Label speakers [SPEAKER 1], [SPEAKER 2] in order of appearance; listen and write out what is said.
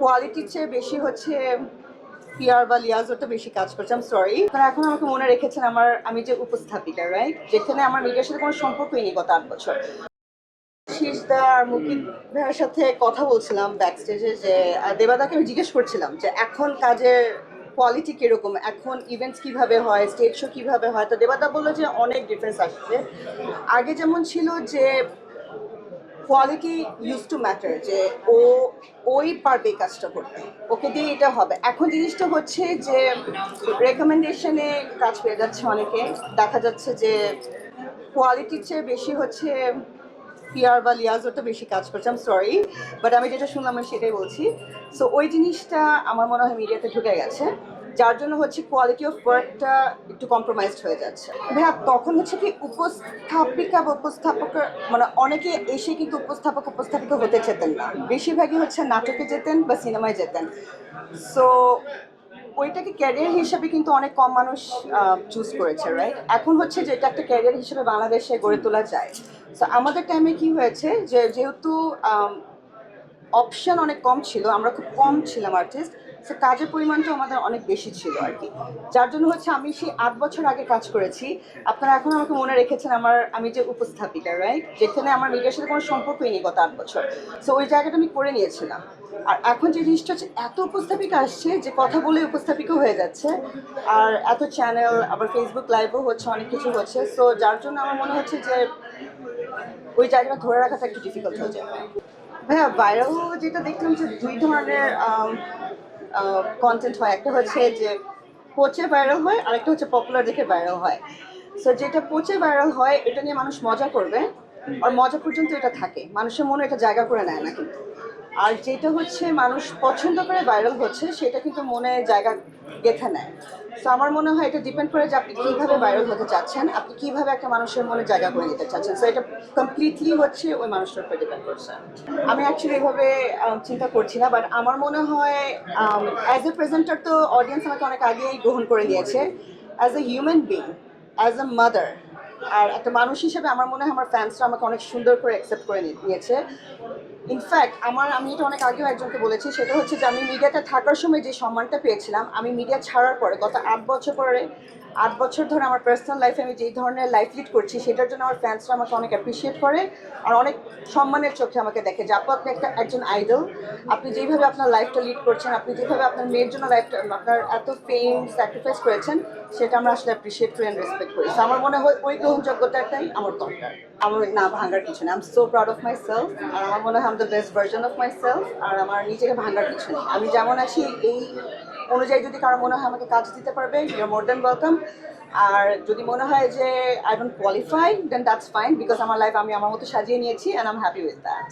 [SPEAKER 1] কোয়ালিটির চেয়ে বেশি হচ্ছে পিয়ার বা লিয়াজোটা বেশি কাজ করছে। আমি সরি কারণ এখন আমাকে মনে রেখেছেন আমার, আমি যে উপস্থাপিকা রাইট যেখানে আমার মিডিয়ার সাথে কোনো সম্পর্কই নেই গত আট বছর। শীষদা আর মুকিত ভাইয়ের সাথে কথা বলছিলাম ব্যাক স্টেজে যে দেবাদাকে আমি জিজ্ঞেস করছিলাম যে, এখন কাজের কোয়ালিটি কীরকম? এখন ইভেন্টস কীভাবে হয়? স্টেজ শো কীভাবে হয়? তো দেবাদা বলল যে, অনেক ডিফারেন্স আসছে। আগে যেমন ছিল যে কোয়ালিটি ইউজ টু ম্যাটার যে ও, ওই পারবে কাজটা করতে ওকে দিয়ে এটা হবে। এখন জিনিসটা হচ্ছে যে রেকমেন্ডেশনে কাজ পেয়ে যাচ্ছে অনেকে। দেখা যাচ্ছে যে কোয়ালিটির চেয়ে বেশি হচ্ছে পিয়ার বা লিয়াজোটা বেশি কাজ করছে। আমি সরি বাট আমি যেটা শুনলাম আমি সেটাই বলছি। সো ওই জিনিসটা আমার মনে হয় মিডিয়াতে ঢুকে গেছে। যার জন্য হচ্ছে কোয়ালিটি অফ ওয়ার্কটা একটু কম্প্রোমাইজড হয়ে যাচ্ছে। ভাইয়া, তখন হচ্ছে কি উপস্থাপিকা বা উপস্থাপকের মানে অনেকে এসে কিন্তু উপস্থাপক, উপস্থাপিকা হতে চেতেন না। বেশিরভাগই হচ্ছে নাটকে যেতেন বা সিনেমায় যেতেন। সো ওইটাকে ক্যারিয়ার হিসেবে কিন্তু অনেক কম মানুষ চুজ করেছে রাইট এখন হচ্ছে যে এটা একটা ক্যারিয়ার হিসেবে বাংলাদেশে গড়ে তোলা যায়। সো আমাদের টাইমে কি হয়েছে যে যেহেতু অপশন অনেক কম ছিল, আমরা খুব কম ছিলাম আর্টিস্ট সো কাজের পরিমাণটা আমাদের অনেক বেশি ছিল আর কি। যার জন্য হচ্ছে আমি সেই আট বছর আগে কাজ করেছি। আপনারা এখন আমাকে মনে রেখেছেন আমার, আমি যে উপস্থাপিকা রাইট যেখানে আমার মিডিয়ার সাথে কোনো সম্পর্কই নেই গত আট বছর। সো ওই জায়গাটা আমি করে নিয়েছিলাম। আর এখন যে জিনিসটা হচ্ছে, এত উপস্থাপিকা আসছে যে কথা বলে উপস্থাপিকা হয়ে যাচ্ছে। আর এত চ্যানেল আবার ফেসবুক লাইভও হচ্ছে, অনেক কিছু হচ্ছে। সো যার জন্য আমার মনে হচ্ছে যে ওই জায়গাটা ধরে রাখাটা একটু ডিফিকাল্ট হয়ে যাবে ভাইয়া ভাইরাল যেটা দেখলাম যে দুই ধরনের কন্টেন্ট হয়। একটা হচ্ছে যে পচে ভাইরাল হয়, আরেকটা হচ্ছে পপুলার দেখে ভাইরাল হয়। সো যেটা পচে ভাইরাল হয়, এটা নিয়ে মানুষ মজা করবে। আর মজা পর্যন্ত এটা থাকে। মানুষের মনে এটা জায়গা করে নেয় না কিন্তু। আর যেটা হচ্ছে মানুষ পছন্দ করে ভাইরাল হচ্ছে সেটা কিন্তু মনে জায়গা গেঁথে নেয়। তো আমার মনে হয় এটা ডিপেন্ড করে যে আপনি কীভাবে ভাইরাল হতে চাচ্ছেন আপনি কীভাবে একটা মানুষের মনে জায়গা করে নিতে চাচ্ছেন। সো এটা কমপ্লিটলি হচ্ছে ওই মানুষটার উপর ডিপেন্ড করছে। আমি অ্যাকচুয়ালি আহ, চিন্তা করছি না বাট আমার মনে হয় অ্যাজ এ প্রেজেন্টার তো অডিয়েন্স আমাকে অনেক আগেই গ্রহণ করে নিয়েছে as a human being as a mother আর একটা মানুষ হিসেবে আমার মনে হয় আমার ফ্যান্সরা আমাকে অনেক সুন্দর করে অ্যাকসেপ্ট করে নিয়েছে। ইনফ্যাক্ট আমার আমি এটা অনেক আগেও একজনকে বলেছি, সেটা হচ্ছে যে আমি মিডিয়াতে থাকার সময় যে সম্মানটা পেয়েছিলাম, আমি মিডিয়া ছাড়ার পরে গত আট বছর পরে আট বছর ধরে আমার পার্সোনাল লাইফে আমি যেই ধরনের লাইফ লিড করছি, সেটার জন্য আমার ফ্যান্সরা আমাকে অনেক অ্যাপ্রিসিয়েট করে আর অনেক সম্মানের চোখে আমাকে দেখে যে, আপু, আপনি একটা একজন আইডল আপনি যেইভাবে আপনার লাইফটা লিড করছেন, আপনি যেভাবে আপনার মেয়ের জন্য লাইফটা আপনার এত পেইন স্যাক্রিফাইস করেছেন, সেটা আমরা আসলে অ্যাপ্রিসিয়েট করি অ্যান্ড রেসপেক্ট করি। So আমার মনে হয় ওই গ্রহণযোগ্যতাটাই আমার দরকার। আমার না ভাঙার কিছু নেই। I am so proud of myself আর আমার মনে হয় I'm the best version of myself আর আমার নিজেকে ভাঙার কিছু নেই। আমি যেমন আছি, এই অনুযায়ী যদি কারও মনে হয় আমাকে কাজ দিতে পারবে ইউর মোর দেন ওয়েলকাম আর যদি মনে হয় যে I don't qualify then that's fine because আমার লাইফ আমি আমার মতো সাজিয়ে নিয়েছি and I'm happy with that